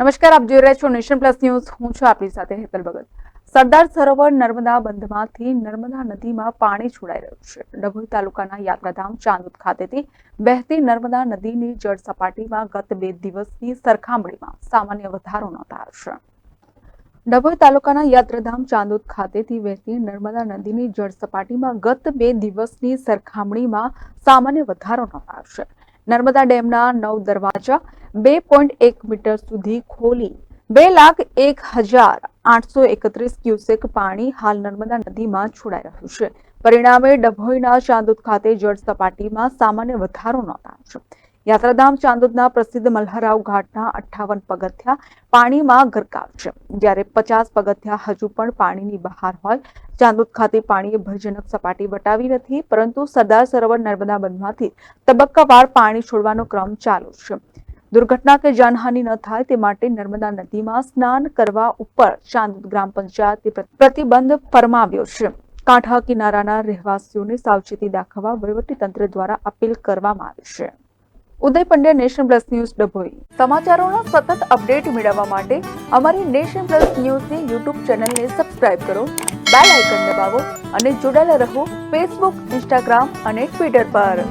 નમસ્કાર, આપ જોઈ રહ્યા છો નેશન પ્લસ ન્યૂઝ. હું છું આપની સાથે હેતલ ભગત. સરદાર સરોવર નર્મદા બંધમાંથી નર્મદા નદીમાં પાણી છોડાઈ રહ્યું છે. ડભોઈ તાલુકાના યાત્રાધામ ચાંદોદ ખાતેથી વહેતી નર્મદા નદીની જળ સપાટીમાં ગત બે દિવસની સરખામણીમાં સામાન્ય વધારો નોંધાયો છે. ડભોઈ તાલુકાના યાત્રાધામ ચાંદોદ ખાતેથી વહેતી નર્મદા નદીની જળ સપાટીમાં ગત બે દિવસની સરખામણીમાં સામાન્ય વધારો નોંધાયો છે. નર્મદા ડેમના નવ દરવાજા બે પોઈન્ટ એક મીટર સુધી ખોલી બે લાખ એક હજાર આઠસો એકત્રીસ ક્યુસેક પાણી હાલ નર્મદા નદીમાં છોડાઈ રહ્યું છે. પરિણામે ડભોઈના ચાંદોદ ખાતે જળ સપાટીમાં સામાન્ય વધારો નોંધાયો છે. યાત્રાધામ ચાંદોદના પ્રસિદ્ધ મલ્હારાવ ઘાટના અઠ્ઠાવન પગથિયા પાણીમાં ગરકાવ છે. જ્યારે પચાસ પગથિયા હજુ પણ પાણીની બહાર હોય, ચાંદોદ ખાતે પાણીએ ભયજનક સપાટી વટાવી નથી, પરંતુ સરદાર સરોવર નર્મદા બંધમાંથી તબક્કાવાર પાણી છોડવાનો ક્રમ ચાલુ છે. દુર્ઘટના કે જાનહાનિ ન થાય તે માટે નર્મદા નદીમાં સ્નાન કરવા ઉપર ચાંદોદ ગ્રામ પંચાયતે પ્ર- પ્રતિબંધ ફરમાવ્યો છે. કાંઠા કિનારાના રહેવાસીઓને સાવચેતી દાખવવા વહીવટીતંત્ર દ્વારા અપીલ કરવામાં આવી છે. Uday Pandya nation plus news Dabhoi. સમાચારોનો સતત અપડેટ મેળવવા માટે અમારી નેશન પ્લસ ન્યૂઝની યુટ્યુબ ચેનલને સબસ્ક્રાઇબ કરો, બેલ આઇકન દબાવો અને જોડાયેલા રહો ફેસબુક, ઇન્સ્ટાગ્રામ અને ટ્વિટર પર.